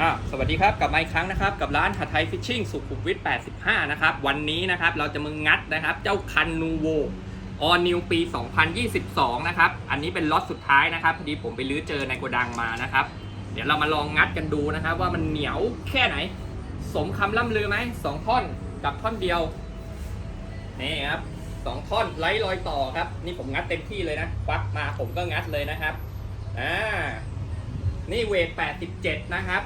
อะสวัสดีครับกลับมาอีกครั้งนะครับกับร้านหัดไทยฟิชชิ่งสุขุมวิท 85 นะครับ วันนี้นะครับเราจะมึงงัดนะครับ เจ้าคันนูโวออนิวปี 2022 นะครับ อันนี้เป็นล็อตสุดท้ายนะครับพอดีผมไปลื้อเจอในโกดังมานะครับ เดี๋ยวเรามาลองงัดกันดูนะครับ ว่ามันเหนียวแค่ไหน สมคำล่ำลือไหมสองท่อนกับท่อนเดียวนี่ครับสองท่อนไร้รอยต่อครับ นี่ผมงัดเต็มที่เลยนะควักมาผมก็งัดเลยนะครับอ่านี่เวท 87 นะครับ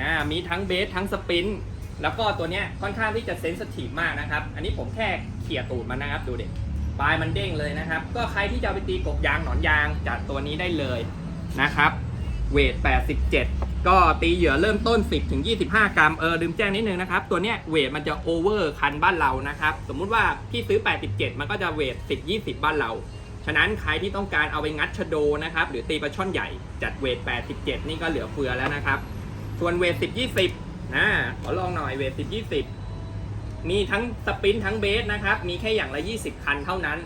นะมีทั้งเบสทั้งสปรินต์แล้วก็ตัวเนี้ยค่อนข้างที่จะเซนสทีฟมากนะครับ อันนี้ผมแค่เขี่ยตูดมันนะครับดูเด็กปลายมันเด้งเลยนะครับ ก็ใครที่จะไปตีกบยางหนอนยางจัดตัวนี้ได้เลยนะครับ เวท 87 ก็ตีเหยื่อเริ่มต้น 10ถึง25 กรัม เออลืมแจ้งนิดนึงนะครับ ตัวเนี้ยเวทมันจะโอเวอร์คันบ้านเรานะครับ สมมุติว่าพี่ซื้อ 87 มันก็จะเวท 10 20 บ้านเรา ฉะนั้นใครที่ต้องการเอาไปงัดชะโดนะครับ หรือตีปลาช่อนใหญ่จัดเวท 87 นี่ก็เหลือเฟือแล้วนะครับ ส่วนเวท10 20นะขอลองหน่อยเวท10 20มีทั้งสปรินต์ทั้งเบสนะครับ มีแค่อย่างละ20คันเท่านั้น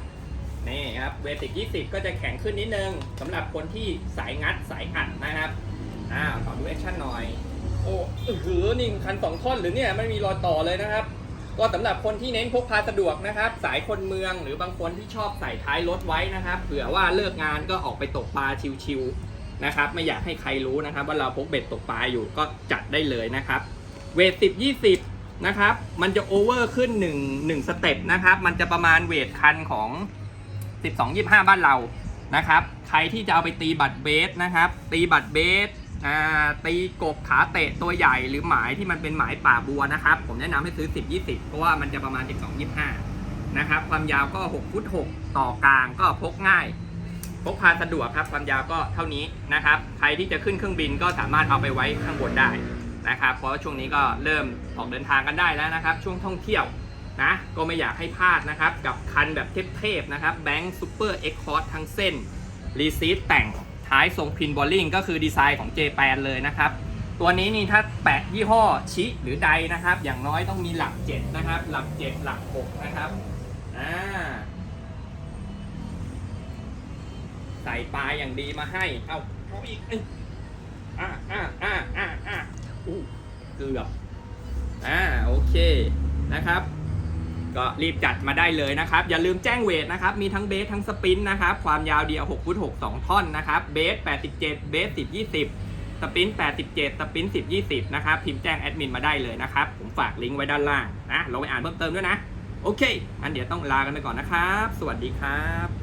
นี่ครับเวท10 20ก็จะแข็งขึ้นนิดนึงสำหรับคนที่สายงัดสายอัดนะครับอ้าวขอดูแอคชั่นหน่อย โอ้เหือนี่คันสองท่อนหรือเนี่ยไม่มีรอยต่อเลยนะครับ ก็สำหรับคนที่เน้นพกพาสะดวกนะครับ สายคนเมืองหรือบางคนที่ชอบใส่ท้ายรถไว้นะครับ เผื่อว่าเลิกงานก็ออกไปตกปลาชิวๆ นะครับไม่อยากให้ใครรู้นะครับ ว่าเราพกเบ็ดตกปลาอยู่ก็จัดได้เลยนะครับ เวทสิบยี่สิบนะครับมันจะโอเวอร์ขึ้น1 1สเต็ปนะครับ มันจะประมาณเวทคันของ12 25บ้านเรานะครับ ใครที่จะเอาไปตีบัตรเบสนะครับ ตีบัตรเบสตีกบขาเตะตัวใหญ่หรือหมายที่มันเป็นหมายป่าบัวนะครับ ผมแนะนำให้ซื้อ 10 20 เพราะว่ามันจะประมาณ 12 25 นะครับ ความยาวก็ 6 ฟุต 6 ต่อกลางก็พกง่าย พกพาสะดวกครับความยาวก็เท่านี้นะครับ ใครที่จะขึ้นเครื่องบินก็สามารถเอาไปไว้ข้างบนได้นะครับ เพราะว่าช่วงนี้ก็เริ่มออกเดินทางกันได้แล้วนะครับ ช่วงท่องเที่ยวนะก็ไม่อยากให้พลาดนะครับ กับคันแบบเทพๆนะครับแบงค์ซูเปอร์เอ็กคอร์ทั้งเส้นรีซีทแต่งท้ายทรงพินบอลลิงก็คือดีไซน์ของ j แปนเลยนะครับ ตัวนี้นี่ถ้าแปะยี่ห้อชิหรือใดนะครับ อย่างน้อยต้องมีหลัก 7 นะครับ หลัก 7 หลัก 6 นะครับอ่าใส่ปลาอย่างดีมาให้ เอาเอาอีกอ่าอ่าอ่าอ่าอ่าอู้เกือบอ่าโอเคนะครับ ก็รีบจัดมาได้เลยนะครับ อย่าลืมแจ้งเวทนะครับ มีทั้งเบสทั้งสปรินต์นะครับ ความยาวเดียว6ฟุต6 2 ท่อนนะครับ เบส 87 เบส 10 20 สปรินต์87 สปรินต์10 20 นะครับ พิมพ์แจ้งแอดมินมาได้เลยนะครับ ผมฝากลิงก์ไว้ด้านล่างนะลองไปอ่านเพิ่มเติมด้วยนะ โอเคงั้นเดี๋ยวต้องลากันไปก่อนนะครับ สวัสดีครับ